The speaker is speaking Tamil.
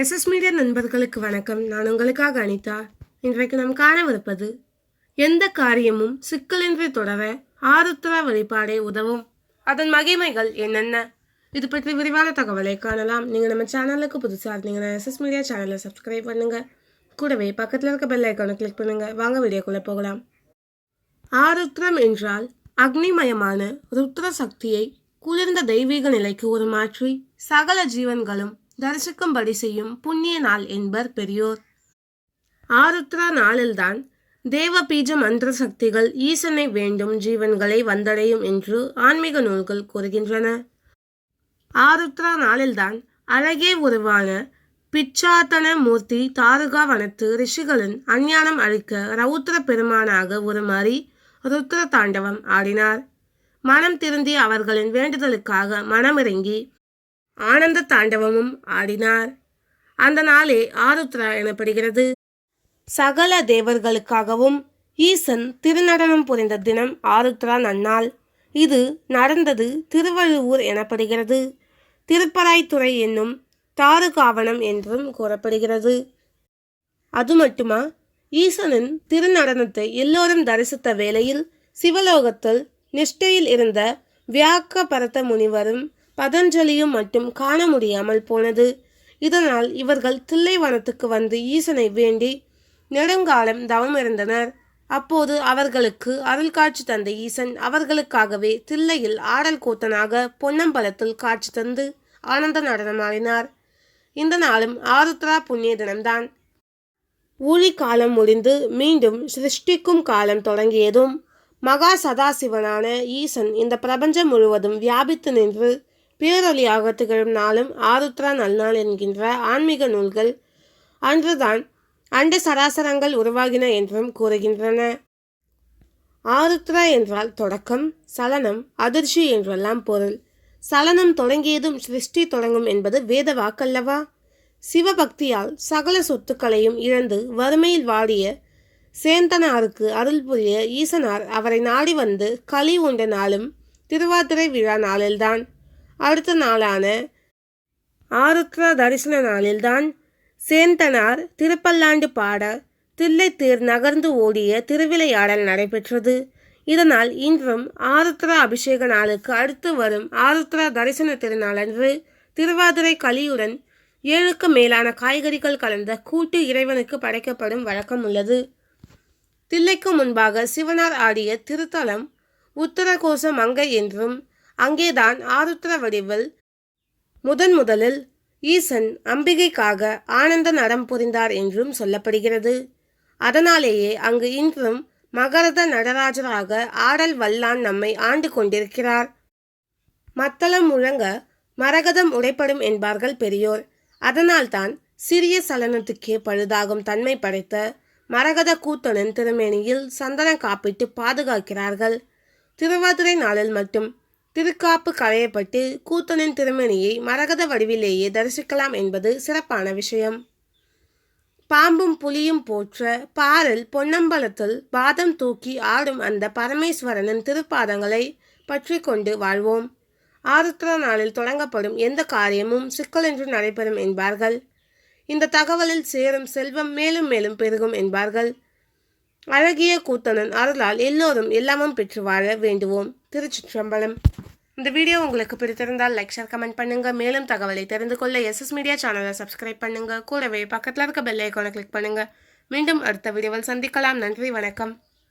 எஸ்எஸ் மீடியா நண்பர்களுக்கு வணக்கம். நான் உங்களுக்காக அனிதா. இன்றைக்கு நாம் காணவிருப்பது எந்த காரியமும் சிக்கலின்றி தொடர ஆருத்ரா வழிபாடே உதவும். அதன் மகிமைகள் என்னென்ன? இது பற்றி விரிவான தகவலை காணலாம். நீங்கள் நம்ம சேனலுக்கு புதுசாக இருந்தீங்கன்னா எஸ்எஸ் மீடியா சேனலை சப்ஸ்கிரைப் பண்ணுங்க. கூடவே பக்கத்தில் இருக்க பெல் ஐக்கானை கிளிக் பண்ணுங்க. வாங்க வீடியோக்குள்ளே போகலாம். ஆருத்ரம் என்றால் அக்னிமயமான ருத்ர சக்தியை குளிர்ந்த தெய்வீக நிலைக்கு ஒரு மாற்றி சகல ஜீவன்களும் தரிசிக்கும்படி செய்யும் புண்ணிய நாள் என்பர் பெரியோர். ஆருத்ரா நாளில்தான் தேவபீஜ மந்திர சக்திகள் ஈசனை வேண்டும் ஜீவன்களை வந்தடையும் என்று ஆன்மீக நூல்கள் கூறுகின்றன. ஆருத்ரா நாளில்தான் அழகே உருவான பிச்சாத்தன மூர்த்தி தாருகா வனத்து ரிஷிகளின் அஞ்ஞானம் அழிக்க ரவுத்ர பெருமானாக உருமாறி ருத்ர தாண்டவம் ஆடினார். மனம் திருந்தி அவர்களின் வேண்டுதலுக்காக மனமிறங்கி ஆனந்த தாண்டவமும் ஆடினார். அந்த நாளே ஆருத்ரா எனப்படுகிறது சகல தேவர்களுக்காகவும் ஈசன் திருநடனம் புரிந்த தினம் ஆருத்ரா நன்னாள். இது நடந்தது திருவள்ளுவூர் எனப்படுகிறது. திருப்பராய்த்துறை என்னும் தாருகாவனம் என்றும் கூறப்படுகிறது. அது மட்டுமா? ஈசனின் திருநடனத்தை எல்லோரும் தரிசித்த வேளையில் சிவலோகத்தில் நிஷ்டையில் இருந்த வியாக்க பரத்த முனிவரும் பதஞ்சலியும் மட்டும் காண முடியாமல் போனது. இதனால் இவர்கள் தில்லைவனத்துக்கு வந்து ஈசனை வேண்டி நெடுங்காலம் தவம் இருந்தனர் அப்போது அவர்களுக்கு அருள் காட்சி தந்த ஈசன் அவர்களுக்காகவே தில்லையில் ஆடல் கூத்தனாக பொன்னம்பலத்தில் காட்சி தந்து ஆனந்த நடனமாடினார். இந்த நாளும் ஆருத்ரா புண்ணிய தினம்தான். ஊழி காலம் முடிந்து மீண்டும் சிருஷ்டிக்கும் காலம் தொடங்கியதும் மகா சதாசிவனான ஈசன் இந்த பிரபஞ்சம் முழுவதும் வியாபித்து நின்று பேரொலியாக திகழும் நாளும் ஆருத்ரா நல்நாள் என்கின்ற ஆன்மீக நூல்கள் அன்றுதான் அண்ட சராசரங்கள் உருவாகின என்றும் கூறுகின்றன. ஆருத்ரா என்றால் தொடக்கம் சலனம் அதிர்ச்சி என்றெல்லாம் பொருள். சலனம் தொடங்கியதும் சிருஷ்டி தொடங்கும் என்பது வேத வாக்கல்லவா? சிவபக்தியால் சகல சொத்துக்களையும் இழந்து வறுமையில் வாடிய சேந்தனாருக்கு அருள் புரிய ஈசனார் அவரை நாடி வந்து களி உண்ட நாளும் திருவாதிரை விழா நாளில்தான். அடுத்த நாளான ஆருத்ரா தரிசன நாளில்தான் சேந்தனார் திருப்பல்லாண்டு பாட தில்லைத்தேர் நகர்ந்து ஓடிய திருவிளையாடல் நடைபெற்றது. இதனால் இன்றும் ஆருத்ரா அபிஷேக நாளுக்கு அடுத்து வரும் ஆருத்ரா தரிசன திருநாளன்று திருவாதிரை கலியுடன் ஏழுக்கு மேலான காய்கறிகள் கலந்த கூட்டு இறைவனுக்கு படைக்கப்படும் வழக்கம் உள்ளது. தில்லைக்கு முன்பாக சிவனார் ஆடிய திருத்தலம் உத்தரகோச மங்கை என்றும் அங்கேதான் ஆருத்ர வடிவில் முதன் முதலில் ஈசன் அம்பிகைக்காக ஆனந்த நடம் புரிந்தார் என்றும் சொல்லப்படுகிறது. அதனாலேயே அங்கு இன்றும் மகரத நடராஜராக ஆடல் வல்லான் நம்மை ஆண்டு கொண்டிருக்கிறார். மத்தளம் முழங்க மரகதம் உடைப்படும் என்பார்கள் பெரியோர். அதனால்தான் சிறிய சலனத்துக்கே பழுதாகும் தன்மை படைத்த மரகத கூத்தனின் திருமேனியில் சந்தன காப்பிட்டு பாதுகாக்கிறார்கள். திருவாதிரை நாளில் மட்டும் திருக்காப்பு களையப்பட்டு கூத்தனின் திருமணியை மரகத வடிவிலேயே தரிசிக்கலாம் என்பது சிறப்பான விஷயம். பாம்பும் புலியும் போற்ற பாரில் பொன்னம்பலத்தில் பாதம் தூக்கி ஆடும் அந்த பரமேஸ்வரனின் திருப்பாதங்களை பற்றி கொண்டு வாழ்வோம். ஆருத்ர நாளில் தொடங்கப்படும் எந்த காரியமும் சிக்கலின்றி நடைபெறும் என்பார்கள். இந்த தகவலில் சேரும் செல்வம் மேலும் மேலும் பெருகும் என்பார்கள். அழகிய கூத்தனன் அருளால் எல்லோரும் எல்லாமும் பெற்று வாழ வேண்டுவோம். திருச்சிற்றம்பலம். இந்த வீடியோ உங்களுக்கு பிடித்திருந்தால் லைக் ஷேர் கமெண்ட் பண்ணுங்க. மேலும் தகவலை தெரிந்து கொள்ள எஸ்எஸ் மீடியா சேனலை சப்ஸ்கிரைப் பண்ணுங்க. கூடவே பக்கத்தில் இருக்க பெல் ஐக்கானை கிளிக் பண்ணுங்க. மீண்டும் அடுத்த வீடியோவில் சந்திக்கலாம். நன்றி வணக்கம்.